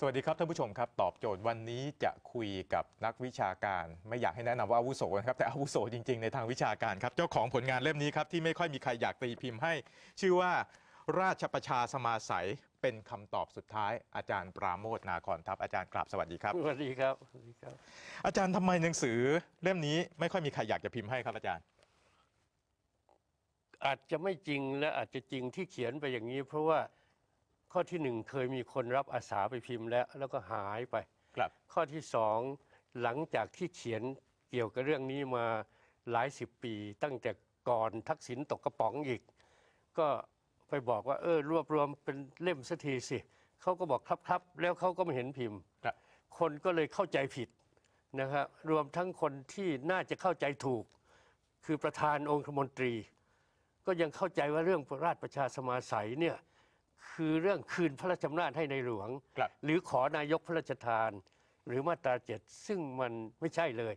สวัสดีครับท่านผู้ชมครับ ตอบโจทย์วันนี้จะคุยกับนักวิชาการ ไม่อยากให้แนะนำว่าอาวุโสนะครับแต่อาวุโสจริง ๆ ในทางวิชาการครับ เจ้าของผลงานเล่มนี้ครับที่ไม่ค่อยมีใครอยากตีพิมพ์ให้ ชื่อว่าราชประชาสมาสัยเป็นคำตอบสุดท้าย อาจารย์ปราโมทนาคอนทัพอาจารย์กราบสวัสดีครับสวัสดีครับสวัสดีครับ อาจารย์ทำไมหนังสือเล่มนี้ไม่ค่อยมีใครอยากจะพิมพ์ให้ครับอาจารย์ อาจจะไม่จริงและอาจจะจริงที่เขียนไปอย่างนี้ เพราะว่า ข้อที่หนึ่งเคยมีคนรับอาสาไปพิมพ์แล้วแล้วก็หายไป ครับ ข้อที่สองหลังจากที่เขียนเกี่ยวกับเรื่องนี้มาหลายสิบปี ตั้งแต่ก่อนทักษิณตกกระป๋องอีก ก็ไปบอกว่าเออรวบรวมเป็นเล่มสักทีสิเขาก็บอกครับครับแล้วเขาก็ไม่เห็นพิมพ์ ครับ คนก็เลยเข้าใจผิดนะครับรวมทั้งคนที่น่าจะเข้าใจถูก คือประธานองคมนตรี ก็ยังเข้าใจว่าเรื่องราชประชาสมาสัยเนี่ย คือเรื่องคืนพระราชอำนาจให้ในหลวง ครับหรือขอนายกพระราชทาน หรือมาตราเจ็ดซึ่งมันไม่ใช่เลย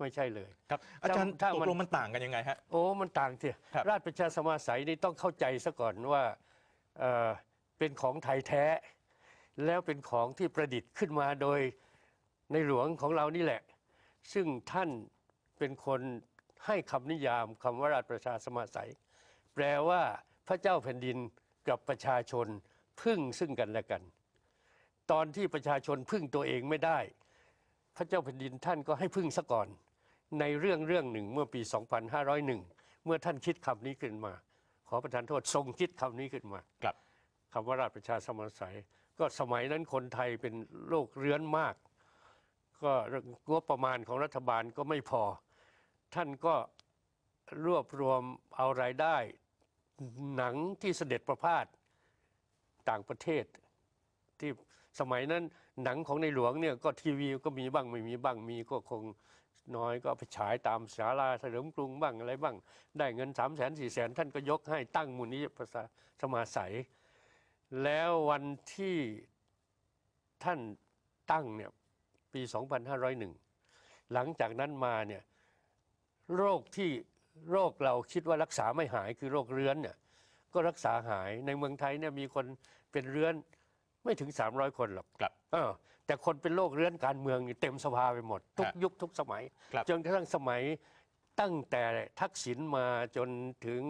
ไม่ใช่เลย ครับอาจารย์ถ้าตมัน กลงมันต่างกันยังไงฮะ โอ้ มันต่างเถอะครับ ราชประชาสมาสัยนี่ต้องเข้าใจซะก่อนว่าเอ่อเป็นของไทยแท้ แล้วเป็นของที่ประดิษฐ์ขึ้นมาโดยในหลวงของเรานี่แหละ ซึ่งท่านเป็นคนให้คำนิยามคำว่าราชประชาสมาสัย แปลว่าพระเจ้าแผ่นดิน กับประชาชนพึ่งซึ่งกันและกัน ตอนที่ประชาชนพึ่งตัวเองไม่ได้ พระเจ้าแผ่นดินท่านก็ให้พึ่งซะก่อน ในเรื่องเรื่องหนึ่งเมื่อปี 2501 เมื่อท่านคิดคำนี้ขึ้นมา ขอประทานโทษทรงคิดคำนี้ขึ้นมาครับคำว่าราชประชาสมาสัย ก็สมัยนั้นคนไทยเป็นโรคเรื้อนมาก ก็งบประมาณของรัฐบาลก็ไม่พอ ท่านก็รวบรวมเอารายได้ หนังที่เสด็จประพาสต่างประเทศ ที่สมัยนั้นหนังของในหลวงเนี่ยก็ทีวีก็มีบ้างไม่มีบ้างมีก็คงน้อยก็ไปฉายตามศาลาเฉลิมกรุงบ้างอะไรบ้าง ได้เงิน3ามแสนสี่แสนท่านก็ยกให้ตั้งมูลนิธิประชาสมาสัย แล้ววันที่ท่านตั้งเนี่ยปี 2501 หลังจากนั้นมาเนี่ยโรคที่ โรคเราคิดว่ารักษาไม่หายคือโรคเรื้อนเนี่ยก็รักษาหายในเมืองไทยเนี่ยมีคนเป็นเรื้อนไม่ถึง 300 คนหรอกครับเออแต่คนเป็นโรคเรื้อนการเมืองนี่เต็มสภาไปหมด ทุกฮะยุคทุกสมัย ครับจนกระทั่งสมัยตั้งแต่ทักษิณมาจนถึง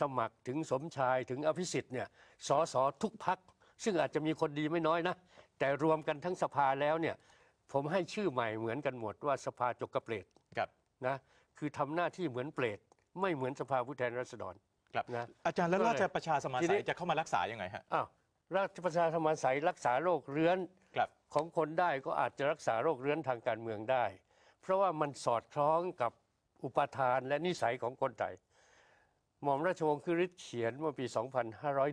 สมัครถึงสมชายถึงอภิสิทธิ์เนี่ยสอสอทุกพัก ซึ่งอาจจะมีคนดีไม่น้อยนะ แต่รวมกันทั้งสภาแล้วเนี่ยผมให้ชื่อใหม่เหมือนกันหมดว่าสภาจกกระเปรตครับ นะคือทำหน้าที่เหมือนเปรต ไม่เหมือนสภาผู้แทนราษฎร ครับนะอาจารย์แล้วก็เลยราชประชาสมาทีสันี้ยจะเข้ามารักษายังไงฮะ อ้าวราชประชาสมาสัยรักษาโรคเรื้อนครับ ของคนได้ก็อาจจะรักษาโรคเรื้อนทางการเมืองได้ เพราะว่ามันสอดคล้องกับอุปทานและนิสัยของคนไทยหม่อมราชวงศ์คือฤทธิ์เขียนเมื่อปี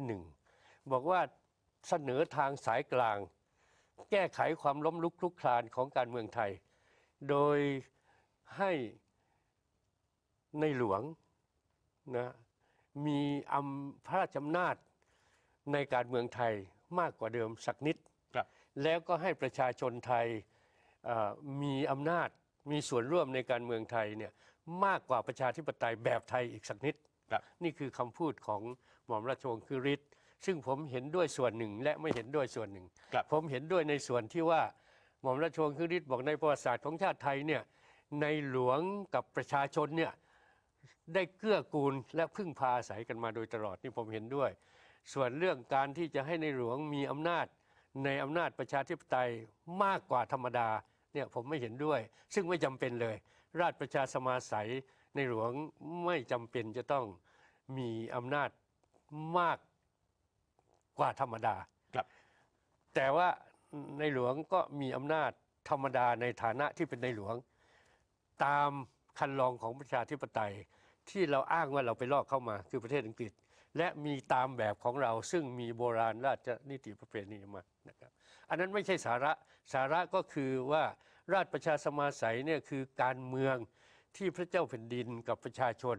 2501 บอกว่าเสนอทางสายกลาง แก้ไขความล้มลุกคลุกคลานของการเมืองไทย โดยให้ ในหลวงนะมีอำพระราชอำนาจในการเมืองไทยมากกว่าเดิมสักนิดครับแล้วก็ให้ประชาชนไทยเอ่อมีอำนาจมีส่วนร่วมในการเมืองไทยเนี่ยมากกว่าประชาธิปไตยแบบไทยอีกสักนิดครับนี่คือคำพูดของหม่อมราชวงศ์คือฤทธิ์ซึ่งผมเห็นด้วยส่วนหนึ่งและไม่เห็นด้วยส่วนหนึ่งครับผมเห็นด้วยในส่วนที่ว่าหม่อมราชวงศ์คือฤทธิ์บอกในประวัติศาสตร์ของชาติไทยเนี่ยในหลวงกับประชาชนเนี่ย ได้เกื้อกูลและพึ่งพาอาศัยกันมาโดยตลอดนี่ผมเห็นด้วย ส่วนเรื่องการที่จะให้ในหลวงมีอำนาจ ในอำนาจประชาธิปไตยมากกว่าธรรมดาเนี่ยผมไม่เห็นด้วย ซึ่งไม่จำเป็นเลย ราชประชาสมาสัยในหลวงไม่จำเป็นจะต้องมีอำนาจมากกว่าธรรมดาครับ แต่ว่าในหลวงก็มีอำนาจธรรมดาในฐานะที่เป็นในหลวง ตามคันลองของประชาธิปไตย ที่เราอ้างว่าเราไปลอกเข้ามาคือประเทศอังกฤษ และมีตามแบบของเราซึ่งมีโบราณราชนิติประเพณีมานะครับอันนั้นไม่ใช่สาระสาระก็คือว่าราชประชาสมาสัยเนี่ยคือการเมืองที่พระเจ้าแผ่นดินกับประชาชน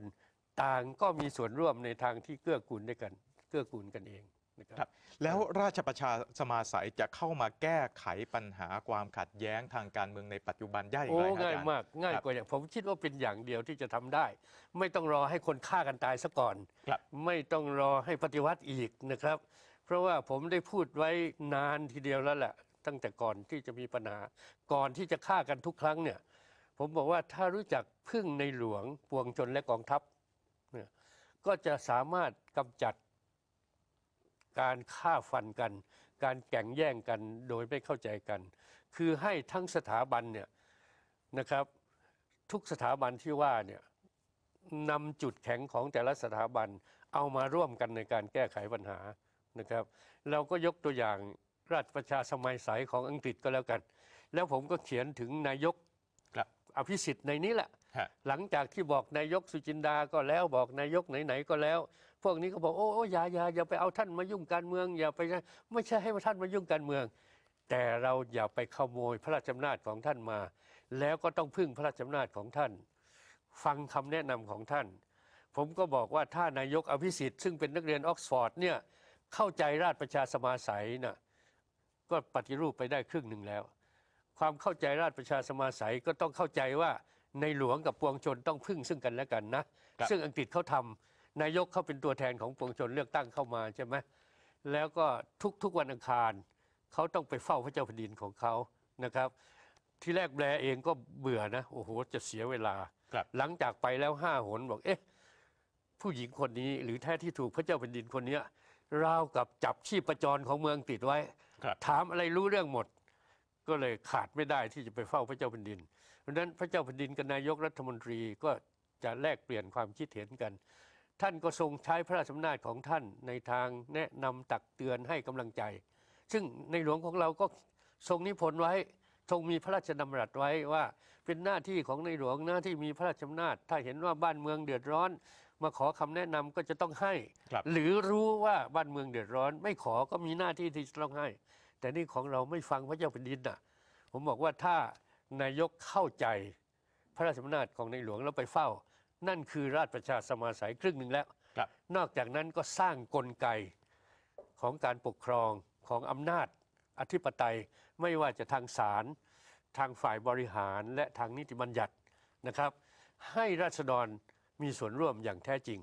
ต่างก็มีส่วนร่วมในทางที่เกื้อกูลด้วยกัน เกื้อกูลกันเอง นะคครัรับบแล้วราชประชาสมาสัยจะเข้ามาแก้ไขปัญหาความขัดแย้งทางการเมืองในปัจจุบันได้อย่างโอ้ไรครับง่ายอาจารย์มากง่ายครับกว่าอย่างผมคิดว่าเป็นอย่างเดียวที่จะทำได้ ไม่ต้องรอให้คนฆ่ากันตายซะก่อนครับไม่ต้องรอให้ปฏิวัติอีกนะครับ เพราะว่าผมได้พูดไว้นานทีเดียวแล้วแหละ ตั้งแต่ก่อนที่จะมีปัญหา ก่อนที่จะฆ่ากันทุกครั้งเนี่ย ผมบอกว่าถ้ารู้จักพึ่งในหลวงปวงชนและกองทัพเนี่ยก็จะสามารถกำจัด การฆ่าฟันกัน การแข่งแย่งกันโดยไม่เข้าใจกัน คือให้ทั้งสถาบันเนี่ยนะครับทุกสถาบันที่ว่าเนี่ยนำจุดแข็งของแต่ละสถาบันเอามาร่วมกันในการแก้ไขปัญหานะครับ เราก็ยกตัวอย่างราชประชาสมัยใสของอังกฤษก็แล้วกัน แล้วผมก็เขียนถึงนายกอภิสิทธิ์ในนี้แหละ หลังจากที่บอกนายกสุจินดาก็แล้วบอกนายกไหนๆก็แล้ว พวกนี้ก็บอกโอ้โออย่าอย่าอย่าไปเอาท่านมายุ่งการเมืองอย่าไปไม่ใช่ให้ท่านมายุ่งการเมือง แต่เราอย่าไปขโมยพระราชอำนาจของท่านมา แล้วก็ต้องพึ่งพระราชอำนาจของท่าน ฟังคำแนะนำของท่าน ผมก็บอกว่าถ้านายกอภิสิทธิ์ซึ่งเป็นนักเรียนออกซฟอร์ดเนี่ยเข้าใจราชประชาสมาสัยน่ะก็ปฏิรูปไปได้ครึ่งหนึ่งแล้ว ความเข้าใจราชประชาสมาสัยก็ต้องเข้าใจว่า ในหลวงกับปวงชนต้องพึ่งซึ่งกันและกันนะครับซึ่งอังกฤษเขาทำนายกเขาเป็นตัวแทนของปวงชนเลือกตั้งเข้ามาใช่ไหมแล้วก็ทุกๆวันอังคารเขาต้องไปเฝ้าพระเจ้าแผ่นดินของเขานะครับ ที่แรกแบลเองก็เบื่อนะ โอ้โห จะเสียเวลาครับหลังจากไปแล้วห้าหนบอกเอ๊ะผู้หญิงคนนี้หรือแท้ที่ถูกพระเจ้าแผ่นดินคนเนี้ยราวกับจับชีพจรของเมืองติดไว้ครับถามอะไรรู้เรื่องหมด ก็เลยขาดไม่ได้ที่จะไปเฝ้าพระเจ้าแผ่นดิน เพราะฉะนั้นพระเจ้าแผ่นดินกับนายกรัฐมนตรีก็จะแลกเปลี่ยนความคิดเห็นกัน ท่านก็ทรงใช้พระราชอำนาจของท่านในทางแนะนำตักเตือนให้กำลังใจ ซึ่งในหลวงของเราก็ทรงนิพนธ์ไว้ทรงมีพระราชดำรัสไว้ว่าเป็นหน้าที่ของในหลวงหน้าที่มีพระราชอำนาจ ถ้าเห็นว่าบ้านเมืองเดือดร้อน มาขอคำแนะนำก็จะต้องให้ครับหรือรู้ว่าบ้านเมืองเดือดร้อน ไม่ขอก็มีหน้าที่ที่จะต้องให้ แต่นี่ของเราไม่ฟังพระเจ้าแผ่นดินน่ะ ผมบอกว่าถ้า นายกเข้าใจพระราชอำนาจของในหลวงแล้วไปเฝ้า นั่นคือราชประชาสมาสัยครึ่งหนึ่งแล้วครับนอกจากนั้นก็สร้างกลไกของการปกครองของอำนาจอธิปไตยไม่ว่าจะทางศาลทางฝ่ายบริหารและทางนิติบัญญัตินะครับ ให้ราษฎรมีส่วนร่วมอย่างแท้จริง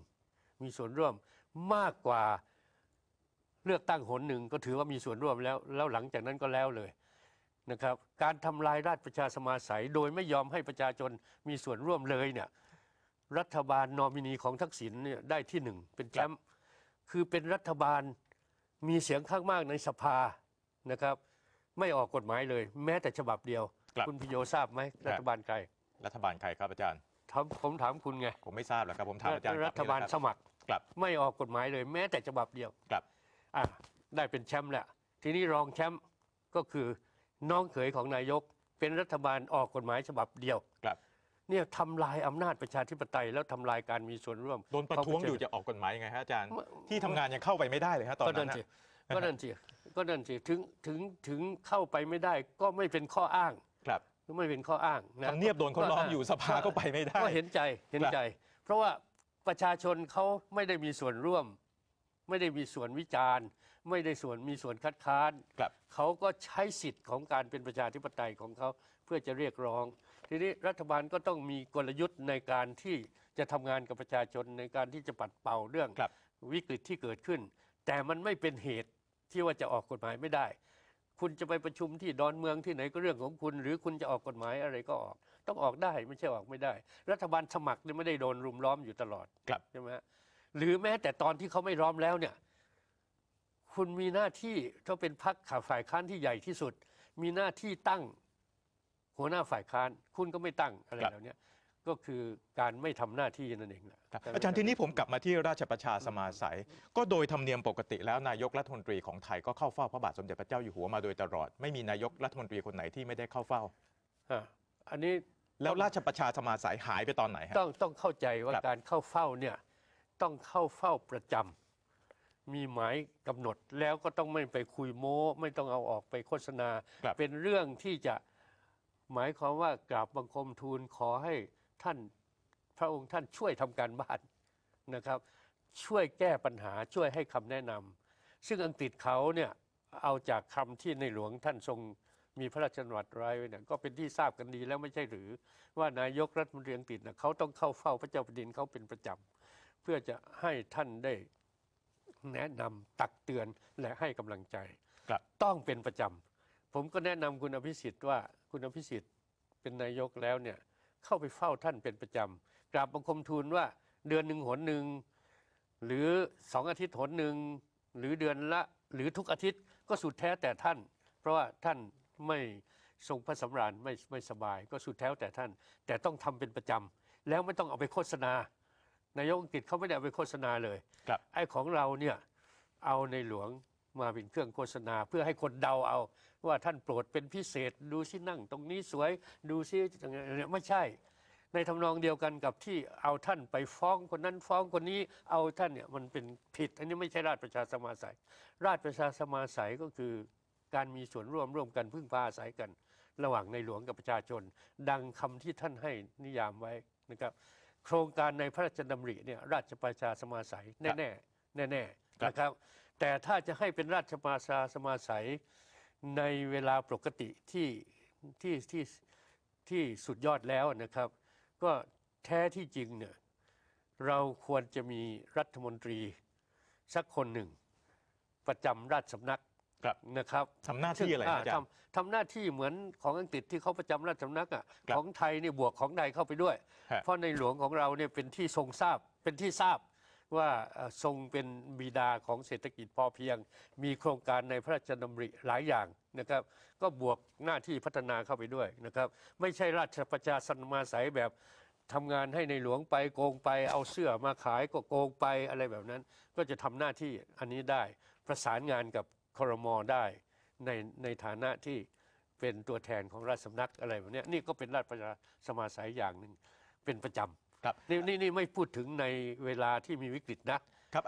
มีส่วนร่วมมากกว่าเลือกตั้งหนหนึ่งก็ถือว่ามีส่วนร่วมแล้ว แล้วหลังจากนั้นก็แล้วเลย นะครับการทำลายราชประชาสมาสัย โดยไม่ยอมให้ประชาชนมีส่วนร่วมเลยเนี่ยรัฐบาลนอมินีของทักษิณเนี่ยได้ที่หนึ่งเป็นแชมป์คือเป็นรัฐบาลมีเสียงข้างมากในสภานะครับไม่ออกกฎหมายเลย แม้แต่ฉบับเดียวครับณพิโยทราบไหมครับรัฐบาลใครรัฐบาลใครครับอาจารย์ถามผมถามคุณไง ผมไม่ทราบหรอกครับผมถามอาจารย์รัฐบาลนี่แหละสครับมัครครับไม่ออกกฎหมายเลย แม้แต่ฉบับเดียวครับอะได้เป็นแชมป์แหละทีนี้รองแชมป์ก็คือ น้องเขยของนายกเป็นรัฐบาลออกกฎหมายฉบับเดียวครับ เนี่ยทำลายอำนาจประชาธิปไตยแล้วทำลายการมีส่วนร่วมโดนประท้วงอยู่จะออกกฎหมายยังไงฮะอาจารย์ไม่ที่ทำงานยังเข้าไปไม่ได้เลยฮะตอนก็นั้นั่นนนะสิก็นั่นสิก็นั่นสิถึงถึงถึงเข้าไปไม่ได้ก็ไม่เป็นข้ออ้างครับไม่เป็นข้ออ้างนะ ทำเนียบโดนเขาล้อมอยู่สภาก็ไปไม่ได้ ก็เห็นใจเห็นใจ เพราะว่าประชาชนเขาไม่ได้มีส่วนร่วม ไม่ได้มีส่วนวิจารณ์ ไม่ได้ส่วนมีส่วนคัดค้านครับ เขาก็ใช้สิทธิ์ของการเป็นประชาธิปไตยของเขาเพื่อจะเรียกร้อง ทีนี้รัฐบาลก็ต้องมีกลยุทธ์ในการที่จะทำงานกับประชาชนในการที่จะปัดเป่าเรื่องครับ วิกฤตที่เกิดขึ้น แต่มันไม่เป็นเหตุที่ว่าจะออกกฎหมายไม่ได้ คุณจะไปประชุมที่ดอนเมืองที่ไหนก็เรื่องของคุณ หรือคุณจะออกกฎหมายอะไรก็ออก ต้องออกได้ไม่ใช่ออกไม่ได้ รัฐบาลสมัครเนี่ยไม่ได้โดนรุมล้อมอยู่ตลอดครับ ใช่ไหมฮะหรือแม้แต่ตอนที่เขาไม่ล้อมแล้วเนี่ย คุณมีหน้าที่ถ้าเป็นพรรคขาฝ่ายค้านที่ใหญ่ที่สุด มีหน้าที่ตั้งหัวหน้าฝ่ายค้าน คุณก็ไม่ตั้งอะไรครับเหล่านี้ก็คือการไม่ทำหน้าที่นั่นเองแหละครับอาจารย์ทีนี้ผมกลับมาที่ราชประชาสมาสัย ก็โดยธรรมเนียมปกติแล้วนายกรัฐมนตรีของไทยก็เข้าเฝ้าพระบาทสมเด็จพระเจ้าอยู่หัวมาโดยตลอด ไม่มีนายกรัฐมนตรีคนไหนที่ไม่ได้เข้าเฝ้าอะอันนี้แล้วราชประชาสมาสัยหายไปตอนไหนฮะต้องต้องเข้าใจว่าครับการเข้าเฝ้าเนี่ยต้องเข้าเฝ้าประจำ มีหมายกำหนดแล้วก็ต้องไม่ไปคุยโม้ ไม่ต้องเอาออกไปโฆษณา ครับ เป็นเรื่องที่จะหมายความว่ากราบบังคมทูลขอให้ท่านพระองค์ท่านช่วยทำการบ้านนะครับ ช่วยแก้ปัญหาช่วยให้คำแนะนำซึ่งอังกฤษเขาเนี่ยเอาจากคำที่ในหลวงท่านทรงมีพระราชดำรัสไว้เนี่ยก็เป็นที่ทราบกันดีแล้วไม่ใช่หรือ ว่านายกรัฐมนตรีอังกฤษนะเขาต้องเข้าเฝ้าพระเจ้าแผ่นดินเขาเป็นประจำ เพื่อจะให้ท่านได้ แนะนำตักเตือนและให้กำลังใจ ครับ ต้องเป็นประจำผมก็แนะนำคุณอภิสิทธิ์ว่าคุณอภิสิทธิ์เป็นนายกแล้วเนี่ยเข้าไปเฝ้าท่านเป็นประจำกราบบังคมทูลว่าเดือนหนึ่งหนหนึ่งหรือสองอาทิตย์หนหนึ่งหรือเดือนละหรือทุกอาทิตย์ก็สุดแท้แต่ท่าน เพราะว่าท่านไม่ทรงพระสำราญไม่ไม่สบายก็สุดแท้แต่ท่าน แต่ต้องทำเป็นประจำแล้วไม่ต้องเอาไปโฆษณา นายกอังกฤษเขาไม่ได้เอาไปโฆษณาเลยครับ ไอ้ของเราเนี่ยเอาในหลวงมาเป็นเครื่องโฆษณา เพื่อให้คนเดาเอา ว่าท่านโปรดเป็นพิเศษดูซินั่ง ตรงนี้สวยดูซิอย่างเงี้ยเนี่ยไม่ใช่ ในทำนองเดียวกันกับที่เอาท่านไปฟ้องคนนั้นฟ้องคนนี้เอาท่านเนี่ยมันเป็นผิด อันนี้ไม่ใช่ราชประชาสมาสัยราชประชาสมาสัยก็คือการมีส่วนร่วมร่วมกันพึ่งพาอาศัยกัน ระหว่างในหลวงกับประชาชน ดังคำที่ท่านให้นิยามไว้นะครับ โครงการในพระราชดำริเนี่ยราชประชาสมาสัยแน่ๆแน่ๆนะครับ แต่ถ้าจะให้เป็นราชประชาสมาสัยในเวลาปกติที่ที่ที่ที่สุดยอดแล้วนะครับ ก็แท้ที่จริงเนี่ยเราควรจะมีรัฐมนตรีสักคนหนึ่ง ประจำราชสำนัก ครับนะครับทำหน้าที่อะไรนะอาจารย์ทำทำหน้าที่เหมือนของอังกฤษที่เขาประจำราชสำนักอะครับของไทยเนี่ยบวกของใดเข้าไปด้วยฮะเพราะในหลวงของเราเนี่ยเป็นที่ทรงทราบเป็นที่ทราบว่าเอ่อทรงเป็นบิดาของเศรษฐกิจพอเพียง มีโครงการในพระราชดำริหลายอย่างนะครับ ก็บวกหน้าที่พัฒนาเข้าไปด้วยนะครับ ไม่ใช่ราชประชาสมาสัยแบบทำงานให้ในหลวงไปโกงไปเอาเสื้อมาขายก็โกงไปอะไรแบบนั้น ก็จะทำหน้าที่อันนี้ได้ประสานงานกับ ครมได้ในในฐานะที่เป็นตัวแทนของราชสำนักอะไรแบบเนี้ยนี่ก็เป็นราชประชาสมาสัยอย่างหนึ่งเป็นประจำครับนี่นี่นี่ไม่พูดถึงในเวลาที่มีวิกฤตนะครับ